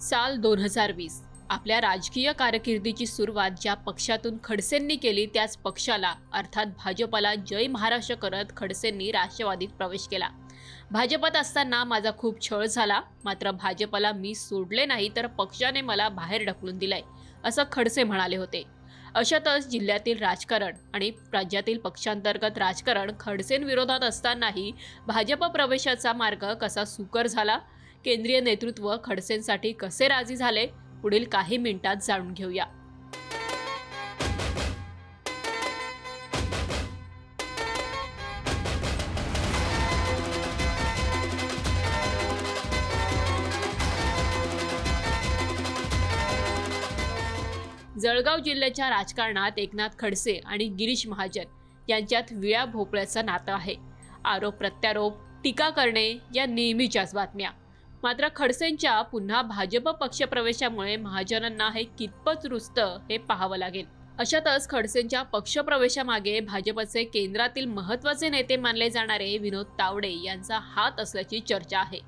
साल दोन हजार वीस आपल्या राजकीय कारकिर्दीची सुरुवात ज्या पक्षातून खडसेंनी केली त्याच पक्षाला अर्थात भाजपला जय महाराष्ट्र करत खडसेंनी राष्ट्रवादीत प्रवेश केला. भाजपात असताना माझा खूप छळ झाला मात्र भाजपला मी सोडले नाही तर पक्षाने मला बाहेर ढकलून दिलंय असं खडसे म्हणाले होते. अशातच जिल्ह्यातील राजकारण आणि राज्यातील पक्षांतर्गत राजकारण खडसेंविरोधात असतानाही भाजप प्रवेशाचा मार्ग कसा सुकर झाला केंद्रीय नेतृत्व खडसेंसाठी कसे राजी झाले पुढील काही मिनिटात जाणून घेऊया. जळगाव जिल्ह्याच्या राजकारणात एकनाथ खडसे आणि गिरीश महाजन यांच्यात विळ्या भोपळ्याचं नातं आहे. आरोप प्रत्यारोप टीका करणे या नेहमीच्याच बातम्या. मात्र खडसेंच्या पुन्हा भाजप पक्षप्रवेशामुळे महाजनांना हे कितपत रुजतं हे पाहावं लागेल. अशातच खडसेंच्या पक्षप्रवेशामागे भाजपचे केंद्रातील महत्त्वाचे नेते मानले जाणारे विनोद तावडे यांचा हात असल्याची चर्चा आहे.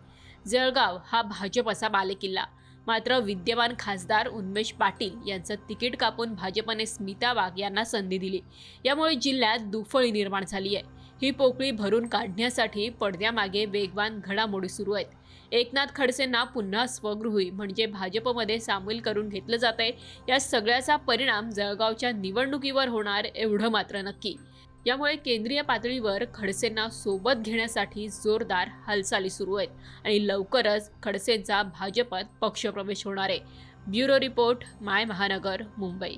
जळगाव हा भाजपचा बालेकिल्ला. मात्र विद्यमान खासदार उन्मेष पाटील यांचं तिकीट कापून भाजपने स्मिता वाघ यांना संधी दिली. यामुळे जिल्ह्यात दुफळी निर्माण झाली आहे. ही पोकळी भरून काढण्यासाठी पडद्यामागे वेगवान घडामोडी सुरू आहेत. एकनाथ खडसेंना पुन्हा स्वगृही म्हणजे भाजपमध्ये सामील करून घेतलं जात आहे या सगळ्याचा परिणाम जळगावच्या निवडणुकीवर होणार एवढं मात्र नक्की. यामुळे केंद्रीय पातळीवर खडसेंना सोबत घेण्यासाठी जोरदार हालचाली सुरू आहेत आणि लवकरच खडसेंचा भाजपात पक्षप्रवेश होणार आहे. ब्युरो रिपोर्ट माय महानगर मुंबई.